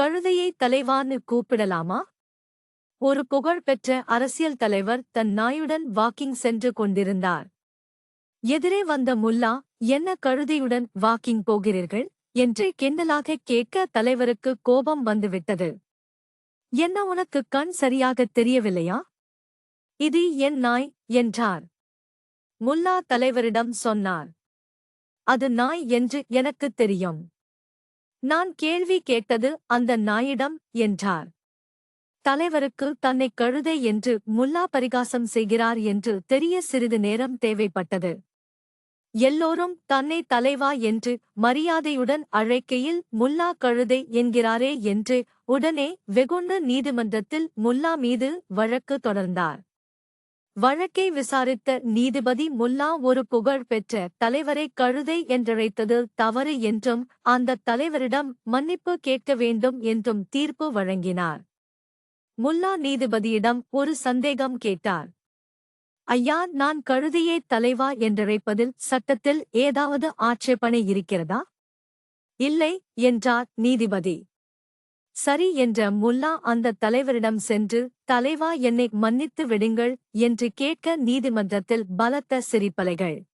கழுதையை தலைவான்னு கூப்பிடலாமா? ஒரு புகழ்பெற்ற அரசியல் தலைவர் தன் நாயுடன் வாக்கிங் சென்று கொண்டிருந்தார். எதிரே வந்த முல்லா என்ன கழுதையுடன் வாக்கிங் போகிறீர்கள்? என்று கிண்டலாக கேட்க தலைவருக்கு கோபம் வந்துவிட்டது. என்ன உனக்கு கண் சரியாகத் தெரியவில்லையா? இது என் நாய் என்றார். முல்லா தலைவரிடம் சொன்னார். அது நாய் என்று எனக்குத் தெரியும். நான் கேள்வி கேட்டது அந்த நாயிடம் என்றார். தலைவருக்கு தன்னை கழுதை என்று முல்லா பரிகாசம் செய்கிறார் என்று தெரிய சிறிது நேரம் தேவைப்பட்டது. எல்லோரும் தன்னை தலைவா என்று மரியாதையுடன் அழைக்கையில் முல்லா கழுதை என்கிறாரே என்று உடனே வெகுண்டு நீதிமன்றத்தில் முல்லா மீது வழக்கு தொடர்ந்தார். வழக்கை விசாரித்த நீதிபதி முல்லா ஒரு புகழ் பெற்ற தலைவரை கழுதை என்றழைத்தது தவறு என்றும் அந்த தலைவரிடம் மன்னிப்பு கேட்க வேண்டும் என்றும் தீர்ப்பு வழங்கினார். முல்லா நீதிபதியிடம் ஒரு சந்தேகம் கேட்டார். ஐயா நான் கழுதையே தலைவா என்றழைப்பதில் சட்டத்தில் ஏதாவது ஆட்சேபனை இருக்கிறதா? இல்லை என்றார் நீதிபதி. சரி என்ற முல்லா அந்த தலைவரிடம் சென்று தலைவா என்னை மன்னித்து விடுங்கள் என்று கேட்க நீதிமன்றத்தில் பலத்த சிரிப்பலைகள்.